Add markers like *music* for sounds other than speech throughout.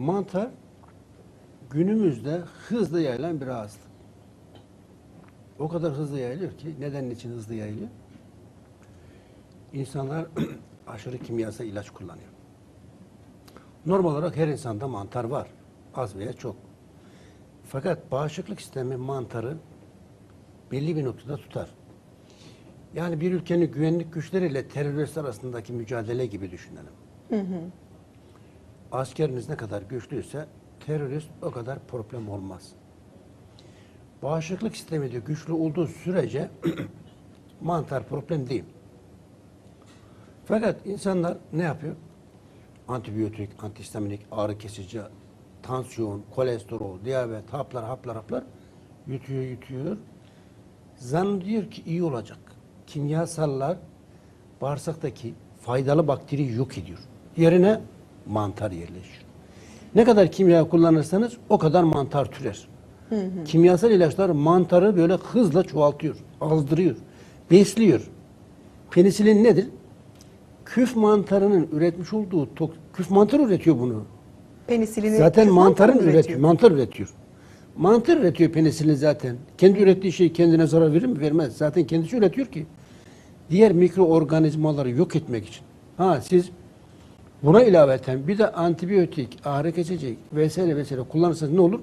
Mantar günümüzde hızlı yayılan bir hastalık. O kadar hızlı yayılıyor ki neden için hızlı yayılıyor? İnsanlar *clears throat* aşırı kimyasal ilaç kullanıyor. Normal olarak her insanda mantar var. Az veya çok. Fakat bağışıklık sistemi mantarı belli bir noktada tutar. Yani bir ülkenin güvenlik güçleriyle teröristler arasındaki mücadele gibi düşünelim. Askeriniz ne kadar güçlüyse terörist o kadar problem olmaz. Bağışıklık sistemi de güçlü olduğu sürece *clears throat* mantar problem değil. Fakat insanlar ne yapıyor? Antibiyotik, antihistaminik, ağrı kesici, tansiyon, kolesterol, diyabet, haplar, haplar, haplar yutuyor, yutuyor. Zannediyor ki iyi olacak. Kimyasallar bağırsaktaki faydalı bakteri yok ediyor. Yerine mantar yerleşiyor. Ne kadar kimya kullanırsanız o kadar mantar türer. Kimyasal ilaçlar mantarı böyle hızla çoğaltıyor, azdırıyor, besliyor. Penisilin nedir? Küf mantarının üretmiş olduğu tok- küf mantar üretiyor bunu. Penisilini Zaten mantarın mantar üretiyor. Mantar üretiyor. Mantar üretiyor penisilin zaten. Kendi ürettiği şey kendine zarar verir mi? Vermez. Zaten kendisi üretiyor ki. Diğer mikroorganizmaları yok etmek için. Ha siz buna ilaveten bir de antibiyotik, ağrı kesici vesaire vesaire kullanırsanız ne olur?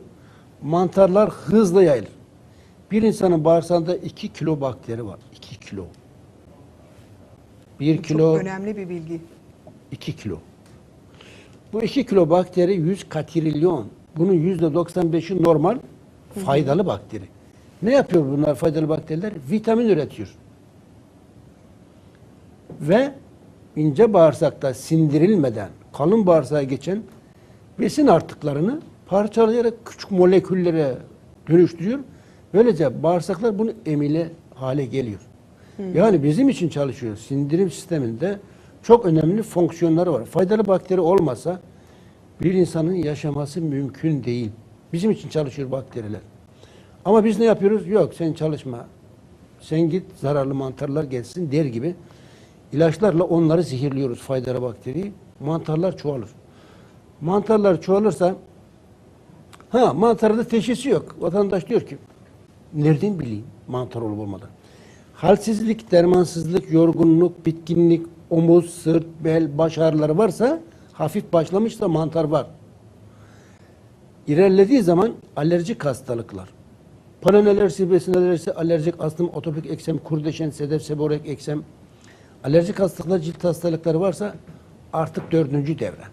Mantarlar hızla yayılır. Bir insanın bağırsağında 2 kilo bakteri var. 2 kilo. 1 Çok kilo, önemli bir bilgi. 2 kilo. Bu 2 kilo bakteri 100 katrilyon. Bunun %95'i normal faydalı bakteri. Ne yapıyor bunlar faydalı bakteriler? Vitamin üretiyor. Ve ince bağırsakta sindirilmeden kalın bağırsağa geçen besin artıklarını parçalayarak küçük moleküllere dönüştürüyor. Böylece bağırsaklar bunu emile hale geliyor. Yani bizim için çalışıyor. Sindirim sisteminde çok önemli fonksiyonları var. Faydalı bakteri olmasa bir insanın yaşaması mümkün değil. Bizim için çalışıyor bakteriler. Ama biz ne yapıyoruz? Yok sen çalışma. Sen git zararlı mantarlar gelsin der gibi ilaçlarla onları zehirliyoruz faydalı bakteriyi. Mantarlar çoğalır. Mantarlar çoğalırsa ha mantarda teşhisi yok. Vatandaş diyor ki nereden bileyim mantar olup olmadan. Halsizlik, dermansızlık, yorgunluk, bitkinlik, omuz, sırt, bel, baş ağrıları varsa hafif başlamışsa mantar var. İlerlediği zaman alerjik hastalıklar. Polen alerjisi, besin alerjisi, alerjik astım, otopik eksem, kurdeşen, sedef, seborek eksem, alerjik hastalıklar, cilt hastalıkları varsa artık dördüncü devre.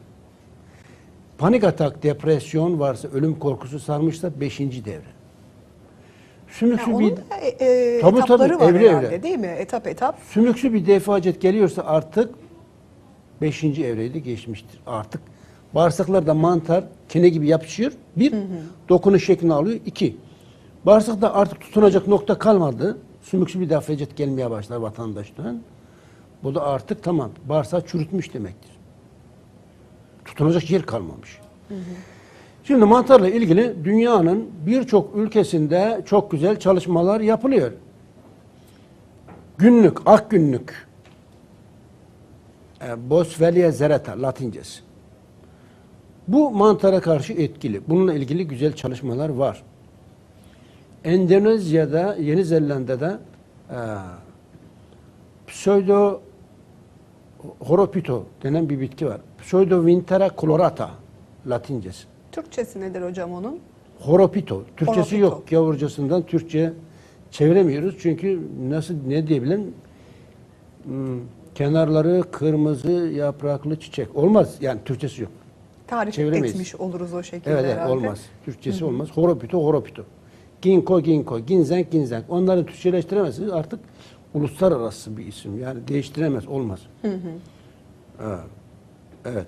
Panik atak, depresyon varsa, ölüm korkusu sarmışsa beşinci devre. Sümüksü Yani bir da e, e, Tabii, etapları tabii, var evre herhalde evre. değil mi? Etap etap. sümüksü bir defacet geliyorsa artık beşinci evreyi de geçmiştir. Artık bağırsaklarda mantar kene gibi yapışıyor. Bir, dokunuş şeklini alıyor. İki, bağırsakta artık tutunacak nokta kalmadı. Sümüksü bir defacet gelmeye başlar vatandaştan. Bu da artık tamam. Bağırsağı çürütmüş demektir. Tutunacak yer kalmamış. Şimdi mantarla ilgili dünyanın birçok ülkesinde çok güzel çalışmalar yapılıyor. Günlük, ak günlük. E, Boswellia zerata latincesi. Bu mantara karşı etkili. Bununla ilgili güzel çalışmalar var. Endonezya'da, Yeni Zelanda'da e, pseudo horopito denen bir bitki var. Pseudovintera colorata latincesi. Türkçesi nedir hocam onun? Horopito. Türkçesi Horopito. yok. Gavurcasından Türkçe çeviremiyoruz. Çünkü nasıl ne diyebilirim? Hmm, kenarları kırmızı yapraklı çiçek. Olmaz. Yani Türkçesi yok. Tarif Çeviremeyiz. etmiş oluruz o şekilde Evet, evet herhalde. olmaz. Türkçesi olmaz. Horopito, horopito. Ginkgo, ginkgo. Ginseng, ginseng. Onları Türkçeleştiremezsiniz. Artık uluslararası bir isim. Yani değiştiremez. Olmaz. Evet. evet.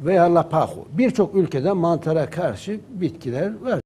Veya lapaho. Birçok ülkede mantara karşı bitkiler var.